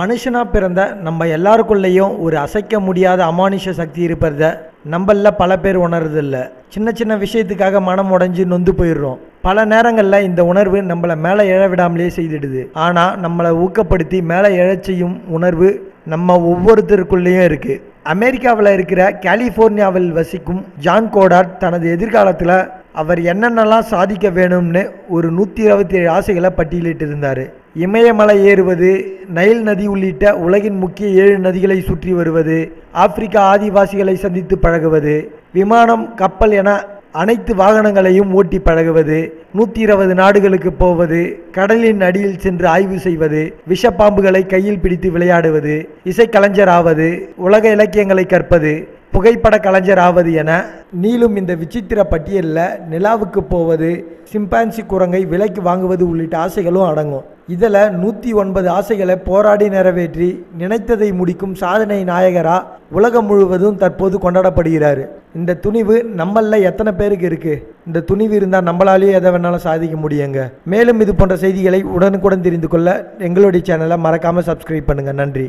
மனுஷனாக பிறந்த நம்ம எல்லாருக்குள்ளேயும் ஒரு அசைக்க முடியாத அமானுஷ சக்தி இருப்பத நம்மளில் பல பேர் உணர்றதில்ல. சின்ன சின்ன விஷயத்துக்காக மனம் உடைஞ்சு நொந்து போயிடுறோம். பல நேரங்களில் இந்த உணர்வு நம்மளை மேலே எழ விடாமலே செய்திடுது. ஆனால் நம்மளை ஊக்கப்படுத்தி மேலே எழச் செய்யும் உணர்வு நம்ம ஒவ்வொருத்தருக்குள்ளேயும் இருக்குது அமெரிக்காவில் இருக்கிற கலிஃபோர்னியாவில் வசிக்கும் ஜான் கோடார்ட் தனது எதிர்காலத்தில் அவர் என்னென்னலாம் சாதிக்க வேணும்னு ஒரு நூற்றி இருபத்தி ஏழு ஆசைகளை பட்டியலிட்டிருந்தார். இமயமலை ஏறுவது நைல் நதி உள்ளிட்ட உலகின் முக்கிய ஏழு நதிகளை சுற்றி வருவது ஆப்பிரிக்கா ஆதிவாசிகளை சந்தித்து பழகுவது விமானம் கப்பல் என அனைத்து வாகனங்களையும் ஓட்டி பழகுவது நூற்றி இருபது நாடுகளுக்கு போவது கடலின் அடியில் சென்று ஆய்வு செய்வது விஷப்பாம்புகளை கையில் பிடித்து விளையாடுவது இசைக்கலைஞர் ஆவது உலக இலக்கியங்களை கற்பது புகைப்பட கலைஞர் ஆவது என நீளும் இந்த விசித்திர பட்டியலில் நிலாவுக்கு போவது சிம்பான்சி குரங்கை விலைக்கு வாங்குவது உள்ளிட்ட ஆசைகளும் அடங்கும். இதில் நூற்றி ஒன்பது ஆசைகளை போராடி நிறைவேற்றி நினைத்ததை முடிக்கும் சாதனை நாயகரா உலகம் முழுவதும் தற்போது கொண்டாடப்படுகிறார். இந்த துணிவு நம்மள எத்தனை பேருக்கு இருக்கு? இந்த துணிவு இருந்தால் நம்மளாலேயே எதை வேணாலும் சாதிக்க முடியுங்க. மேலும் இது போன்ற செய்திகளை உடனுக்குடன் தெரிந்து கொள்ள எங்களுடைய சேனலை மறக்காமல் சப்ஸ்கிரைப் பண்ணுங்கள் நன்றி.